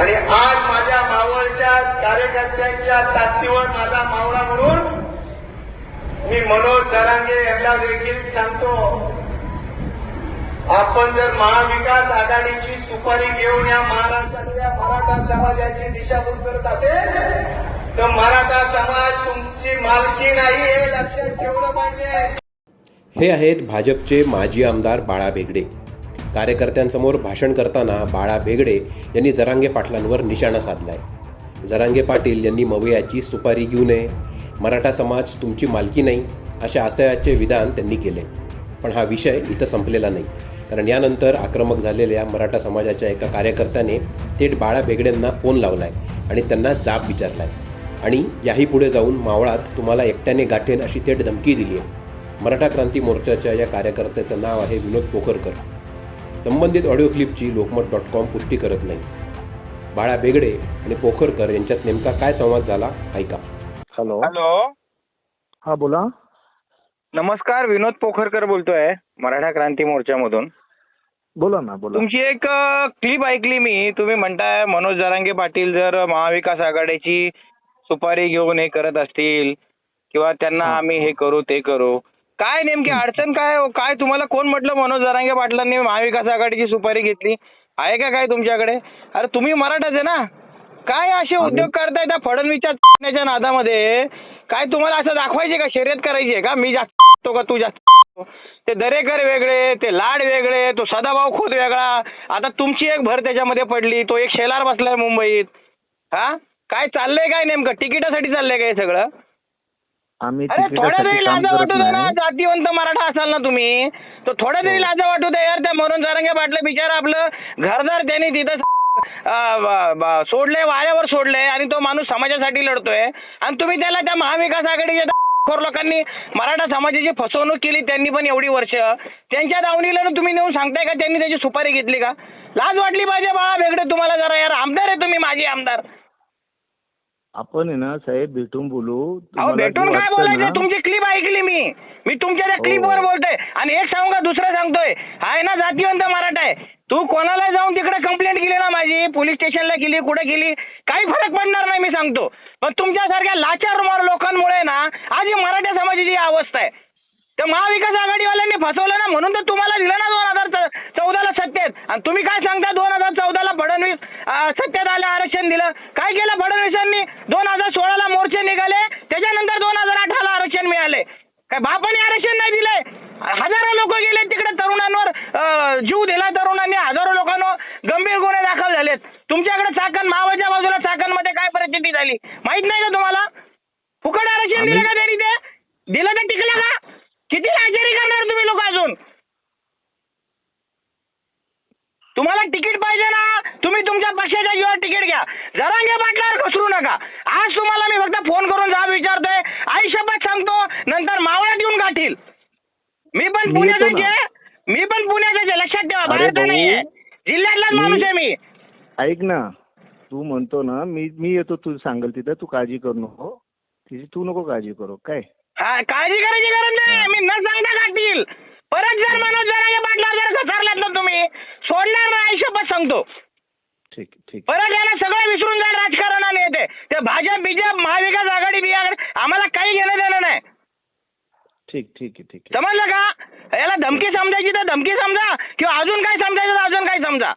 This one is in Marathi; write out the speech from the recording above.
आणि आज माझ्या मावळच्या कार्यकर्त्यांच्या ताकदीवर माझा मावळा म्हणून मी मनोज जरांगे यांना देखील सांगतो आपण जर महाविकास आघाडीची सुपारी घेऊन या महाराष्ट्रातल्या मराठा समाजाची दिशाभूल करत असेल तर मराठा समाज तुमची मालकी नाही हे लक्षात ठेवलं पाहिजे. हे आहेत भाजपचे माजी आमदार बाळा बेगडे. कार्यकर्त्यांसमोर भाषण करताना बाळा बेगडे यांनी जरांगे पाटलांवर निशाणा साधलाय. जरांगे पाटील यांनी मवयाची सुपारी घेऊ नये मराठा समाज तुमची मालकी नाही अशा आशयाचे विधान त्यांनी केले. पण हा विषय इथं संपलेला नाही. कारण यानंतर आक्रमक झालेल्या मराठा समाजाच्या एका कार्यकर्त्याने थेट बाळा बेगडेंना फोन लावलाय आणि त्यांना जाब विचारलाय. आणि याही पुढे जाऊन मावळात तुम्हाला एकट्याने गाठेन अशी थेट धमकी दिली आहे मराठा क्रांती मोर्चाच्या या कार्यकर्त्याचं नाव आहे विनोद पोखरकर. संबंधित ऑडिओ क्लिपची लोकमत डॉट कॉम पुष्टी करत नाही. बाळा बेगडे आणि पोखरकर यांच्यात नेमका काय संवाद झाला ऐका. हॅलो. हॅलो. हा बोला. नमस्कार विनोद पोखरकर बोलतोय मराठा क्रांती मोर्चामधून. बोला ना बोला. तुमची एक क्लिप ऐकली मी. तुम्ही म्हणताय मनोज जरांगे पाटील जर महाविकास आघाडीची सुपारी घेऊन हे करत असतील किंवा त्यांना आम्ही हे करू ते करू. काय नेमकी अडचण काय हो? काय तुम्हाला कोण म्हटलं? मनोज जरांगे पाटलांनी महाविकास आघाडीची सुपारी घेतली. आहे का काय तुमच्याकडे? अरे तुम्ही मराठाच आहे ना? काय असे उद्योग करताय त्या फडणवीसच्या नादामध्ये? काय तुम्हाला असं दाखवायचे का? शर्यत करायची आहे का? मी जास्त तो का तू जास्त? ते दरेकर वेगळे ते लाड वेगळे तो सदाभाऊ खोत वेगळा. आता तुमची एक भर त्याच्यामध्ये पडली. तो एक शेलार बसलाय मुंबईत. हा? काय चाललंय काय नेमकं? तिकिटासाठी चाललंय काय हे सगळं? आम्ही अरे थोड्या तिकिटासाठी तरी काम लाजा करत वाटू दे ना नाही जातीवंत मराठा असाल ना तुम्ही तर थोड्या तरी लाजा वाटू दे यार त्या म्हणून जरांगे पाटलं बिचारा आपलं घरदार त्यांनी तिथं अं, ब- ब- सोडलंय वाऱ्यावर सोडलंय आणि तो माणूस समाजासाठी लढतोय. आणि तुम्ही त्याला त्या महाविकास आघाडीच्या खोर लोकांनी मराठा समाजाची फसवणूक केली त्यांनी पण एवढी वर्ष. त्यांच्या दावणीला ना तुम्ही नेऊन सांगताय का त्यांनी त्याची सुपारी घेतली का? लाज वाटली पाहिजे बाळा वेगळे तुम्हाला जरा यार. आमदार आहे तुम्ही माझे आमदार. आपण आहे ना साहेब भेटून बोलू. अहो तुम्हाला जे भेटून काय वाटतं बोलायचं? ना, तुमची क्लिप ऐकली मी. मी तुमच्या त्या हो. क्लिपवर बोलतोय. आणि एक सांगू का दुसरं सांगतोय. आहे ना जातीवंत मराठा आहे. तू कोणाला जाऊन तिकडे कंप्लेंट केली ना माझी? पोलीस स्टेशनला केली कुठे केली? काही फरक पडणार नाही मी सांगतो. पण तुमच्यासारख्या लाचार मार लोकांमुळे ना आज ही मराठा समाजाची ही अवस्था आहे. तर महाविकास आघाडीवाल्यांनी फसवलं ना म्हणून तर तुम्हाला दिलं ना दोन हजार चौदाला सत्तेत. आणि तुम्ही काय सांगता दोन हजार चौदाला फडणवीस अं, सत्तेत आलं आरक्षण दिलं? काय केलं फडणवीसांनी दोन हजार सोळाला मोर्चे निघाले त्याच्यानंतर दोन हजार अठराला आरक्षण मिळाले काय बापाने आरक्षण नाही दिलंय हजारो लोक गेले तिकडे तरुणांवर अं, जीव दिला तरुणांनी हजारो लोकांवर गंभीर गुन्हे दाखल झालेत. तुमच्याकडे चाकण मावाच्या बाजूला चाकणमध्ये काय परिस्थिती झाली? माहीत नाही का तुम्हाला? फुकट आरक्षण दिलं का त्यांनी ते दिलं तर टिकलं का? किती लाचारी करणार तुम्ही लोक अजून? तुम्हाला तिकीट पाहिजे ना? तुम्ही तुमच्या पक्षाच्या जीवावर तिकीट घ्या. जरांगे पाटलावर घसरू नका. आज तुम्हाला मी फक्त फोन करून जाब विचारतोय. आई शपथ सांगतो. नंतर मावळ्यात येऊन गाठील. मी पण. आहे. मी पण पुण्याचाच भाऊ, जिल्ह्यातलाच माणूस आहे मी. ऐक ना तू म्हणतो ना मी मी येतो तू सांगेल तिथं तू काळजी करू नको. तिची तू नको काळजी करू काय? हा काळजी करायची गरज नाही. मी न सांगता गाठील परत जर मनोज जरांगे पाटला जर घसरलात ना तुम्ही सोडणार नाही आई शपथ सांगतो ठीक ठीक परत याला सगळं विसरून जाईल राजकारणाने येते ते भाजप बीजेप महाविकास आघाडी बिघाडी आम्हाला काही घेणं देणं नाही ठीक ठीक आहे ठीक आहे. समजलं का? याला धमकी समजायची तर धमकी समजा किंवा अजून काय समजायचं तर अजून काय समजा?